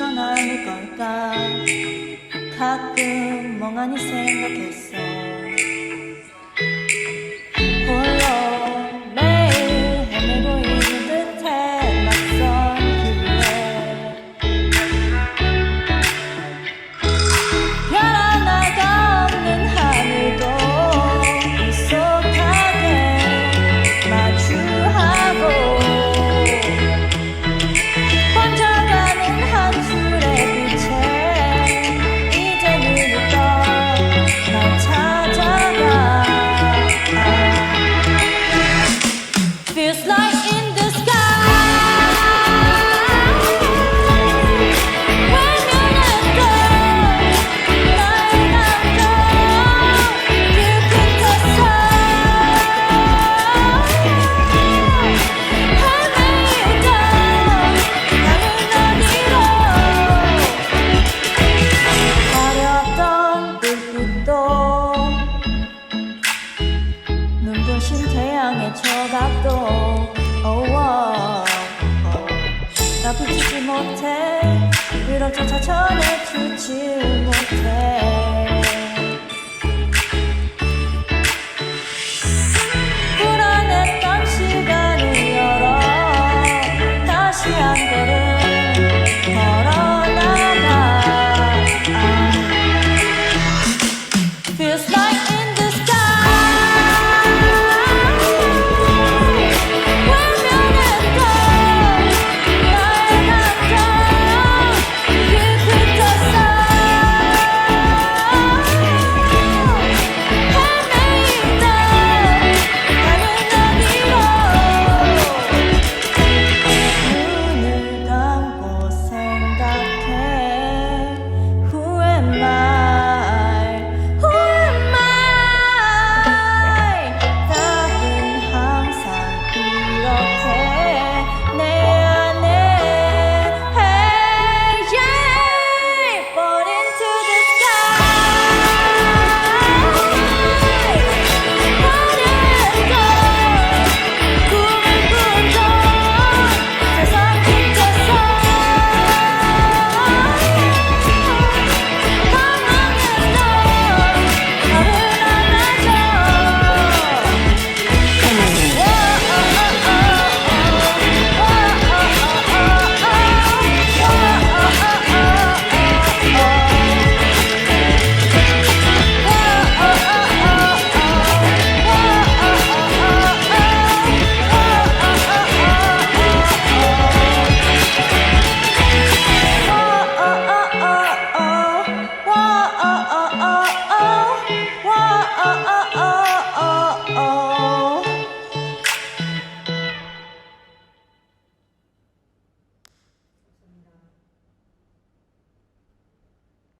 떠나는 걸까? 가끔 멍하니 생각했어. 나 붙이지 못해. 그런 차차 전해 주지 못해.